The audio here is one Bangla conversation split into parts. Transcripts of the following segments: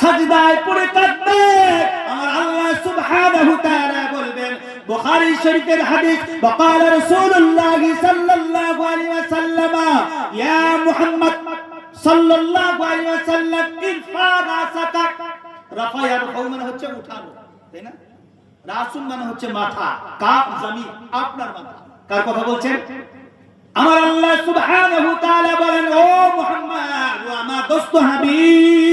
সাজদায় পড়ে কাঁদবে আমার আল্লাহ সুবহানাহু তাআলা বলবেন বুখারী শরীফের হাদিস وقال رسول الله صلى الله عليه وسلم يا محمد صلى الله عليه وسلم ارفع راسك রাফা ইয়ারফাউ মানে হচ্ছে উঠানো তাই না রাসুল মানে হচ্ছে মাথা কাপ জমিন আপনার মাথা কার কথা বলছেন আমার আল্লাহ সুবহানাহু তাআলা বলেন ও মুহাম্মদ ও আমার দোস্ত হাবিব আপনি আপনার মাথা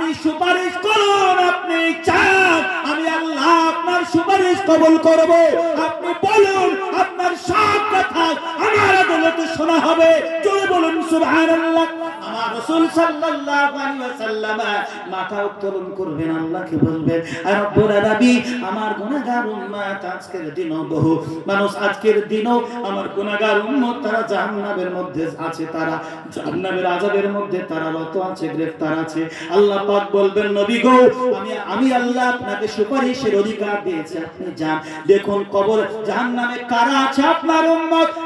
আপনি সুপারিশ করুন, আপনি চান, আমি আল্লাহ আপনার সুপারিশ কবল করব। আপনি বলুন, আপনার সব কথা আমার আদালতে শোনা হবে। জোরে বলুন, সুবহানাল্লাহ। রাসূল সাল্লাল্লাহু আলাইহি ওয়াসাল্লাম মাথা উত্তোলন করবেন, আল্লাহকে বলবেন রব্বুল আলামিন, আমার গুনাহগার উম্মত আজকের দিনও বহু। মানুষ, আজকের দিনও আমার গুনাহগার উম্মত, তারা জাহান্নামের মধ্যে আছে, তারা জাহান্নামের আযাবের মধ্যে, তারা রত আছে, গ্রেফতার আছে। আল্লাহ পাক বলবেন, নবী গো, আমি আমি আল্লাহ আপনাকে সুপারিশের অধিকার দিয়েছি, আপনি যান। দেখুন কবর জাহান্নামে কারা আছে আপনার উম্মত?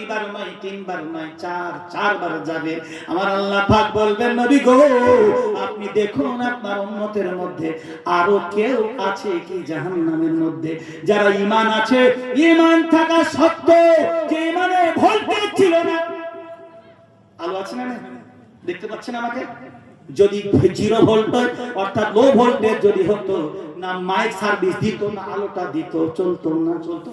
দুইবার নয়, তিনবার নয়, চার, চারবার যাবে। আমার আল্লাহ পাক বলবেন, নবী গো, আপনি দেখুন আপনার উম্মতের মধ্যে আরও কেউ আছে কি জাহান্নামের মধ্যে? যারা ঈমান আছে, ঈমান থাকা সত্ত্বেও যে ঈমানে ভোল্টেজ ছিল না। আলো আছে না দেখতে পাচ্ছেন আমাকে? যদি জিরো ভোল্টেজ অর্থাৎ লো ভোল্টেজ যদি হতো, না মাইক সার্ভিস দিত, না আলোটা দিত, চলতো না চলতো।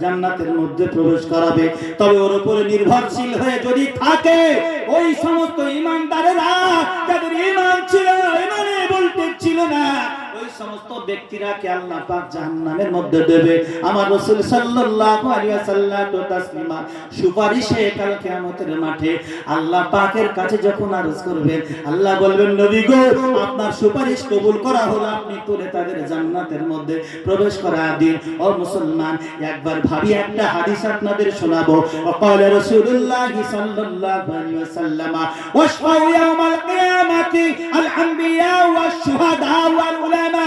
জান্নাতের মধ্যে প্রবেশ করাবে। তবে ওর উপরে নির্ভরশীল হয়ে যদি থাকে, ওই সমস্ত ইমানদারেরা, যাদের ইমান ছিল ইমানে বলতে ছিল না সমস্ত ব্যক্তিরা কে আল্লাহ পাক জাহান্নামের মধ্যে দেবে আমার রাসূল সাল্লাল্লাহু আলাইহি ওয়াসাল্লাম তো তাসলিমা সুপারিশে কাল কিয়ামতের মাঠে আল্লাহ পাকের কাছে যখন আরজ করবেন আল্লাহ বলবেন নবী গো আপনার সুপারিশ কবুল করা হলো আপনি তুলে তাদের জান্নাতের মধ্যে প্রবেশ করা দিন ও মুসলমান একবার ভাবি একটা হাদিস আপনাদের শোনাবো وقال رسول الله صلى الله عليه وسلم واشفعوا يوم القيامة الأنبياء والشهداء والعلماء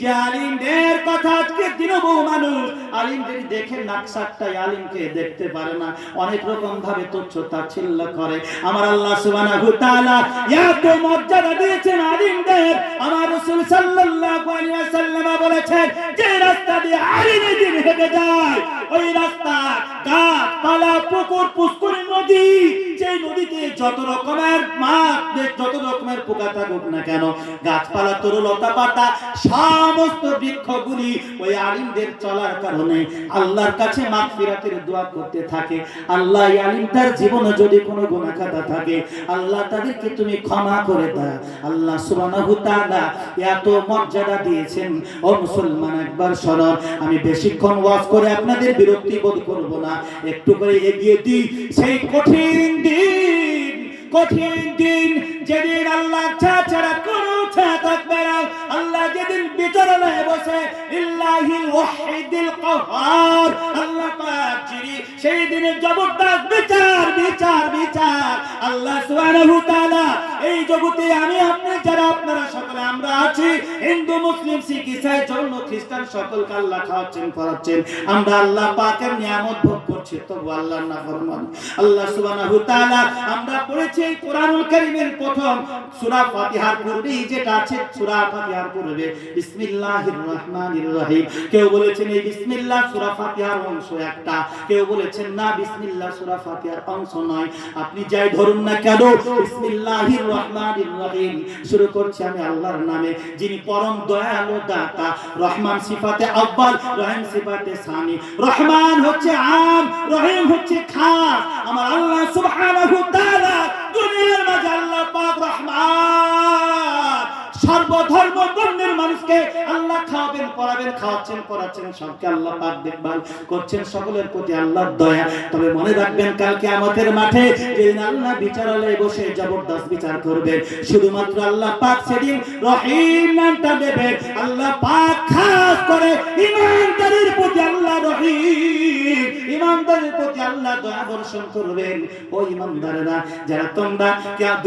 যে আলিমদের কথা আজকে বহু মানুষ আলিমদের দেখে নাকশাকটাই আলিমকে দেখতে পারে না। অনেক রকম ভাবে তুচ্ছ তাচ্ছিল্য করে। আমার আল্লাহ ওয়া তাআলা এত মর্যাদা দিয়েছেন আলিমদের। আমার রাসূল সাল্লাল্লাহু আলাইহি বলেছেন, যে রাস্তা দিয়ে আলিমে দিন হেঁটে যায় ওই রাস্তা, গাছ, পালা, পুকুর পুষ্করিণী নদী সেই নদীতে যত রকমের মাছ যত রকমের পোকা থাকুক না কেন, গাছপালা তরুলতা পাতা, সমস্ত বৃক্ষগুলি ওই আলিমদের চলার কারণে আল্লাহর কাছে মাগফিরাতের দোয়া করতে থাকে। আল্লাহ আলিমটার জীবনে যদি কোনো গুনাহ খাতা থাকে, আল্লাহ তাদেরকে তুমি ক্ষমা করে দাও। আল্লাহ সুবহানাহু তাআলা এত মর্যাদা দিয়েছেন। ও মুসলমান, একবার শোনো আমি বেশিক্ষণ ওয়াজ করে আপনাদের বিরক্তি বোধ করব না। একটু করে এগিয়ে দিই। সেই কঠিন দিন। কঠিন দিন যেদিন আল্লাহ ছা ছাড়া কোনো থাকবে না, আল্লাহ যেদিন বিচরণে বসে ইল্লাহিল ওয়াহিদিল কাহার আল্লাহ পাক সেই জবরদস্ত বিচার বিচার বিচার, আল্লাহ সুবহানাহু তাআলা এই জগতে আমি আপনি, যারা আপনারা সকলে আমরা আছি, হিন্দু, মুসলিম, শিখ, ইসাই, জৈন, খ্রিস্টান সকলকে আল্লাহ খাওয়াচ্ছেন করাচ্ছেন আমরা আল্লাহ পাকের নিয়ামত ভোগ করছি, তবু আল্লাহর নাফরমান, আল্লাহ সুবহানাহু তাআলা আমরা পড়েছি এই কোরআনুল কারীমের প্রথম সূরা ফাতিহার পূর্বেই যেটা আছে সূরা ফাতিহার পূর্বে। বিসমিল্লাহির রহমানির রহিম। কেউ বলেছেন এই বিসমিল্লাহ সূরা ফাতিহার অংশ একটা। কেউ বলেছেন না বিসমিল্লাহ সূরা ফাতিহার অংশ নয়। আপনি যাই ধরুন না কেন, বিসমিল্লাহির রহমানির রহিম। শুরু করছি আমি আল্লাহর নামে। যিনি পরম দয়ালু দাতা, রহমান সিফাতে আব্বাল, রহিম সিফাতে সানি। রহমান হচ্ছে আম, রহিম হচ্ছে খাস। আমার আল্লাহ সুবহানাহু তাআলা দুনিয়ার মাঝে আল্লাহ পাক রহমান সর্বধর্ম বর্ণের মানুষকে আল্লাহ খাওয়াবেন, পড়াবেন, খাওয়াচ্ছেন, পড়াচ্ছেন, সবকে আল্লাহ পাক দেখভাল করছেন, সকলের প্রতি আল্লাহর দয়া। তবে মনে রাখবেন কালকে আমাদের মাঠে যেদিন আল্লাহ বিচারালয়ে বসে জবরদস্ত বিচার করবে শুধুমাত্র আল্লাহ পাক সেদিন রহিম নামটা দেবে আল্লাহ পাক খাস করে ইমানদারের প্রতি আল্লাহ রহিম। ইমানদারের প্রতি আল্লাহ দয়া বর্ষণ করবেন। ও ইমানদারেরা, যারা তোমরা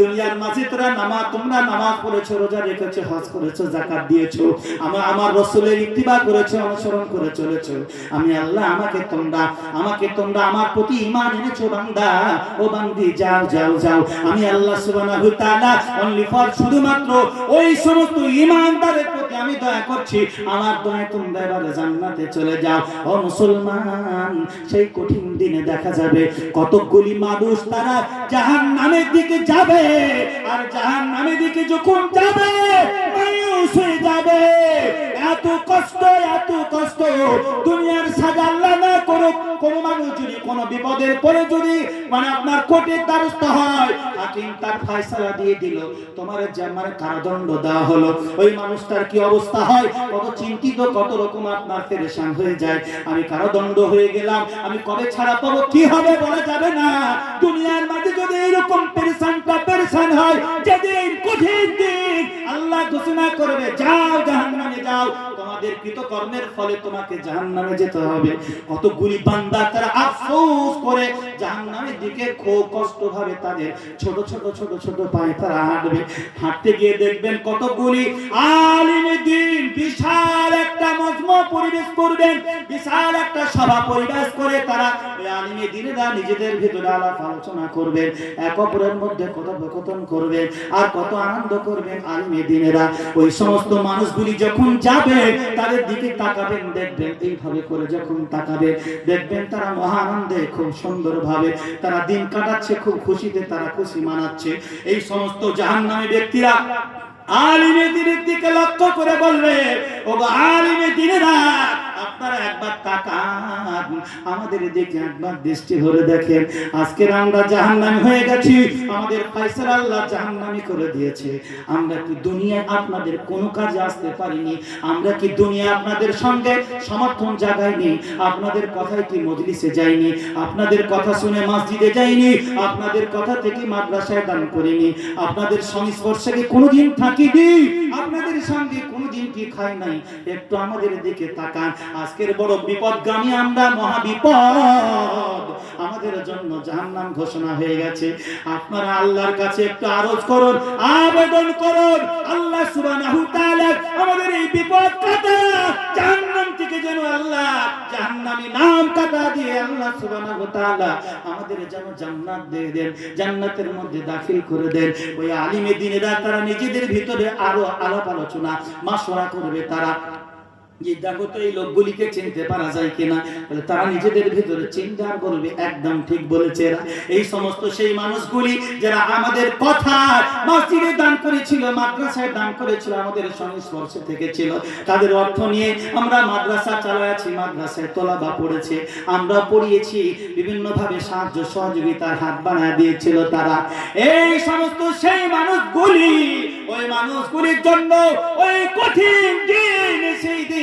দুনিয়ার মাঝে তোরা তোমরা নামাজ পড়েছো, রোজা রেখেছো, হজ করেছ, যাকাত দিয়েছ আমার আমার রাসূলের করেছ, অনুসরণ করে চলেছো। আমি আল্লাহ, আমাকে তোমরা আমাকে তোমরা আমার প্রতি ঈমান এনেছো, বান্দা। ও বান্দি, যাও যাও যাও। আমি আল্লাহ অনলি ফর শুধুমাত্র ওই সমস্ত ঈমানদারের প্রতি আমি দয়া করছি। আমার দয়া তোমরা এবারে জান্নাতে চলে যাও। ও মুসলমান, সেই কঠিন দিনে দেখা যাবে। কতগুলি মানুষ তারা জাহান নামের দিকে যাবে। আর জাহান নামের দিকে যখন যাবে মানুষ হয়ে যাবে। এত কষ্ট এত কষ্ট। দুনিয়ার সাজা আল্লাহ না করো কোন মানুষ যদি কোন বিপদের পরে যদি মানে আপনার কোর্টের দ্বারস্থ হয়, হাকিম তার ফয়সালা দিয়ে দিল। তোমার জামার কারাদণ্ড দেওয়া হলো, ওই মানুষটার কি অবস্থা হয়? কত চিন্তিত, কত রকম আপনার পেরেশান হয়ে যায়। আমি কারাদণ্ড হয়ে গেলাম, আমি কবে ছাড়া পাবো, কি হবে বলা যাবে না। দুনিয়ার মাঝে যদি এরকম পেরেশানটা পেরেশান হয়, যেদিন কঠিন দিন আল্লাহ ঘোষণা করবে, যাও জাহান্নামে যাও। তোমাদের কৃতকর্মের ফলে তোমাকে জাহান্নামে যেতে হবে। কতগুলি বান্দা তারা আফসোস করে জাহান্নামের দিকে খুব কষ্ট ভাবে তাদের ছোট ছোট ছোট ছোট পায়ে তারা হাঁটবে। হাঁটতে গিয়ে দেখবেন কতগুলি আলিমে দিন বিশাল একটা পরিবেশ করবেন, বিশাল একটা সভা পরিবেশ করে তারা আলিমে নিজেদের ভিতরে আলাপ আলোচনা করবেন, এক অপরের মধ্যে কথোপকথন করবেন আর কত আনন্দ করবেন আলিমে দিনেরা। ওই সমস্ত মানুষগুলি যখন যাবে তাদের দিকে তাকাবেন, দেখবেন এইভাবে করে যখন তাকাবে, দেখবেন তারা মহানন্দে খুব সুন্দর ভাবে তারা দিন কাটাচ্ছে, খুব খুশিতে তারা খুশি মানাচ্ছে। এই সমস্ত জাহান্নামী ব্যক্তিরা আলিমে দিনের দিকে লক্ষ্য করে বলবে ও আলিমে দিনে দিনেরা আপনারা একবার তাকান। আমাদের একবার দৃষ্টি দেখেন। আজকের আমরা জাহান্নামী হয়ে গেছি। আমাদের আল্লাহ জাহান্নামী করে দিয়েছে। আমরা কি দুনিয়ায় আপনাদের কোনো কাজে আসতে পারিনি? আমরা কি দুনিয়া আপনাদের সঙ্গে সমর্থন জাগাইনি? আপনাদের কথায় কি মজলিসে যাইনি? আপনাদের কথা শুনে মসজিদে যাইনি? আপনাদের কথা থেকে মাদ্রাসায় দান করিনি? আপনাদের সংস্পর্শে কি কোনোদিন থাকিনি? আপনাদের সঙ্গে কোনোদিন খাই নাই? একটু আমাদের দিকে তাকান। আজকের বড় বিপদগামী আমরা মহাবিপদ আমাদের জন্য জাহান্নাম ঘোষণা হয়ে গেছে। আপনারা আল্লাহর কাছে একটু আরজ করুন, আবেদন করুন। আল্লাহ সুবহানাহু তাআলা আমাদের এই বিপদ কাটা, জাহান্নাম যেন আল্লাহ জাহান্নামী নাম কাটা দিয়ে আল্লাহ সুবহানাহু তাআলা আমাদের যেন জান্নাত দিয়ে দেন, জান্নাতের মধ্যে দাখিল করে দেন। ওই আলিমে দিনেরা তারা নিজেদের ভিতরে আরও আলাপ আলোচনা, মাশওয়ারা করবে তারা। যে দেখো তো এই লোকগুলিকে চিনতে পারা যায় কিনা? বলে, তারা নিজেদের ভিতরে চিন্তা বলবে একদম ঠিক বলেছে এই সমস্ত সেই মানুষগুলি যারা আমাদের কথা মসজিদে দান করেছিল, মাদ্রাসায় দান করেছিল, আমাদের সংস্পর্শে থেকে ছিল তাদের অর্থ নিয়ে আমরা মাদ্রাসা চালাইছি মাদ্রাসায় তোলা বা পড়েছে। আমরা পড়িয়েছি বিভিন্ন ভাবে সাহায্য সহযোগিতার হাত বানায় দিয়েছিল তারা। এই সমস্ত সেই মানুষগুলি, ওই মানুষগুলির জন্য ওই কঠিন দিন, সেই দিন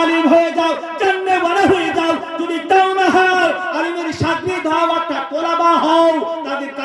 আলিম হয়ে যাও জান্নে বড় হয়ে যাও যদি তাও না হও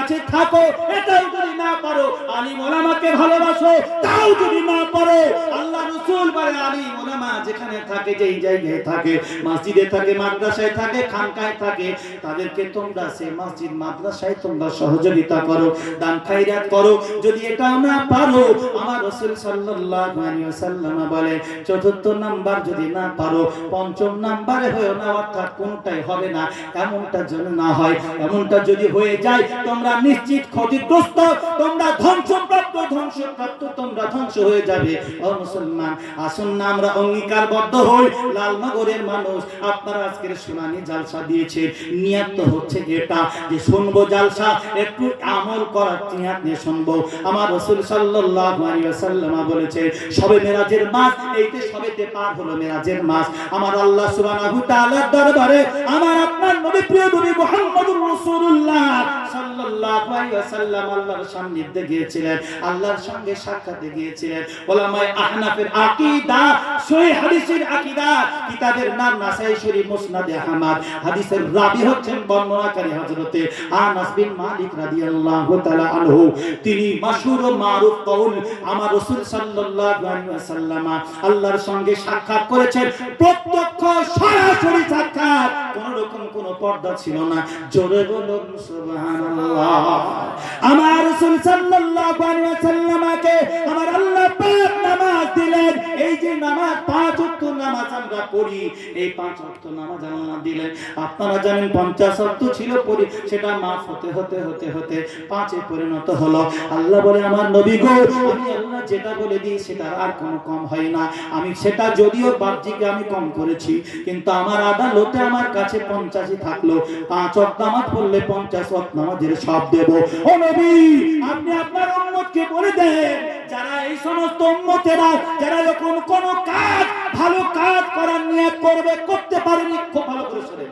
কাছে থাকো, এটাও যদি না পারো, আলিম ওলামাকে ভালোবাসো, তাও যদি না পারো, আল্লাহ রাসূল বলে, আলিম ওলামা যেখানে থাকে, যেই জায়গায় থাকে, মসজিদে থাকে, মাদ্রাসায় থাকে, খানকায় থাকে, তাদেরকে তোমরা সে মসজিদ, মাদ্রাসায় তোমরা সহযোগিতা করো, দান খাইরাত করো। যদি এটাও না পারো, আমার রাসূল সাল্লাল্লাহু আলাইহি ওয়াসাল্লাম বলে, চতুর্থ নাম্বার যদি না পারো, পঞ্চম নাম্বারে হয়েও না, অর্থাৎ কোনটাই হবে না, এমনটা যেন না হয়, এমনটা যদি হয়ে যায়, তোমরা নিশ্চিত ক্ষতিগ্রস্ত তোমরা ধ্বংসপ্রাপ্ত ধ্বংসপ্রাপ্ত, তোমরা ধ্বংস হয়ে যাবে। ও মুসলমান, আসুন না, আমরা অঙ্গীকারবদ্ধ হই। লালনগরের মানুষ, আপনারা আজকের শুনানি জালসা দিয়েছে। নিয়াত হচ্ছে এটা যে শুনব জালসা, একটু আমল করার নিয়াত নিয়ে শুনব। আমার রাসূল সাল্লাল্লাহু আলাইহি ওয়াসাল্লাম বলেছে, সবে মেরাজের মাস, এইতে সবেতে পার হলো মেরাজের মাস। আমার আল্লাহ সুবহানাহু তাআলার দরবারে আমার আপনার নবী প্রিয় নবী মুহাম্মদুর রাসূলুল্লাহ সাল্লাল্লাহু আল্লাহর সঙ্গে তিনি আল্লাহর সঙ্গে সাক্ষাৎ করেছেন। প্রত্যক্ষ, সরাসরি সাক্ষাৎ। কোন রকম কোন পর্দা ছিল না। জোরে বলুন, সুবহানাল্লাহ। আমার রাসূল সাল্লাল্লাহু আলাইহি ওয়াসাল্লামকে আমার আল্লাহ পাক নামাজ দিলেন। আমরা পড়ি, এই পাঁচ ওয়াক্ত নামাজ আল্লাহ দিলেন। আপনারা জানেন পঞ্চাশ ওয়াক্ত ছিল পড়ি, সেটা মাফ হতে হতে হতে হতে পাঁচে পরিণত হলো। আল্লাহ বলে, আমার নবী গো, আমি আল্লাহ যেটা বলে দিই সেটা আর কোনো কম হয় না। আমি সেটা যদিও বাহ্যিকে আমি কম করেছি, কিন্তু আমার আদালতে আমার কাছে পঞ্চাশই থাকল। পাঁচ ওয়াক্ত নামাজ পড়লে পঞ্চাশ ওয়াক্ত নামাজের সব দেব। ও নবী, আপনি আপনার উম্মতকে বলে দেন যারা এই সমস্ত উম্মতেরা, যারা যখন কোন কাজ, ভালো কাজ করার নিয়ত করবে, করতে পারেনি, খুব ভালো করে শুনে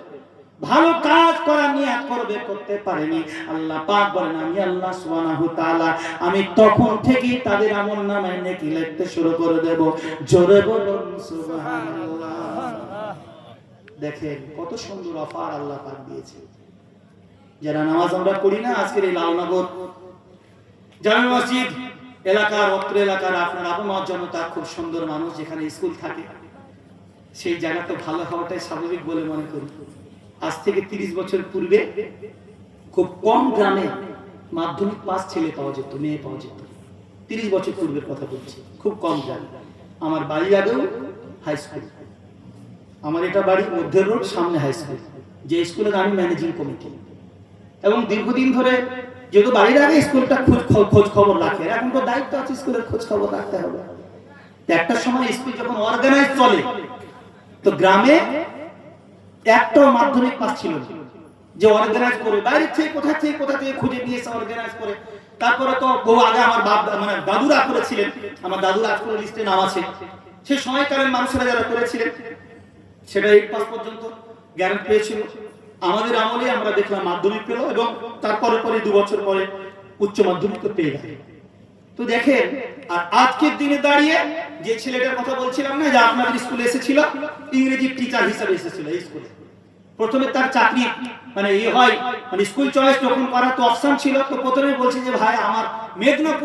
ভালো কাজ করার নিয়ত করবে, করতে পারেনি। আল্লাহ পাক বলেন, আমি আল্লাহ সুবহানাহু তাআলা, আমি তখন থেকেই তাদের আমল নামায় নেকি লিখতে শুরু করে দেব। জোরে বলুন, সুবহানাল্লাহ। দেখেন, কত সুন্দর অফার আল্লাহ পাক দিয়েছে। যারা নামাজ আমরা পড়ি না, আজকের এই লালনগর জামে মসজিদ এলাকার অত্র এলাকার আপনার আবহাওয়া জনতা খুব সুন্দর মানুষ, যেখানে স্কুল থাকে। সেই জায়গাটা ভালো হওয়াটাই স্বাভাবিক বলে মনে করি। আজ থেকে তিরিশ বছর পূর্বে খুব কম গ্রামে মাধ্যমিক পাস ছেলে পাওয়া যেত, মেয়ে পাওয়া যেত। তিরিশ বছর পূর্বের কথা বলছি, খুব কম গ্রামে। আমার বাড়ি আগেও হাই স্কুল আমার এটা বাড়ি মধ্যের রোড সামনে হাই স্কুল যে স্কুলের আমি ম্যানেজিং কমিটি এবং দীর্ঘদিন ধরে যেহেতু বাড়ির আগে স্কুলটা খোঁজ খোঁজ খবর রাখে। এখন তো দায়িত্ব আছে স্কুলের খোঁজ খবর রাখতে হবে। একটা সময় স্কুল যখন অর্গানাইজ চলে, তো গ্রামে একটাও মাধ্যমিক পাস ছিল যে অর্গানাইজ করে বাইরে থেকে কোথা থেকে কোথা থেকে খুঁজে নিয়ে এসে অর্গানাইজ করে। তারপরে তো বহু আগে আমার বাপ মানে দাদুরা করেছিলেন। আমার দাদুরা আজকাল লিস্টে নাম আছে। সেই সময়কালের মানুষেরা যারা করেছিলেন সেটা এইট পাস পর্যন্ত জ্ঞান পেয়েছিল। আমাদের আমলে আমরা দেখলাম মাধ্যমিক পেল এবং তারপরে পরে দু বছর পরে উচ্চ মাধ্যমিক তো পেয়ে গেল। তো দেখেন, আর আজকের দিনে দাঁড়িয়ে যে ছেলেটার কথা বলছিলাম না, যে আপনাদের স্কুলে এসেছিল, ইংরেজি টিচার হিসাবে এসেছিল এই স্কুলে। প্রথমে তার চাকরি মানে ইয়ে হয় মানে স্কুল চয়েস যখন করা তো অপশন ছিল, তো প্রথমে বলছে যে, ভাই, আমার মেদিনীপুর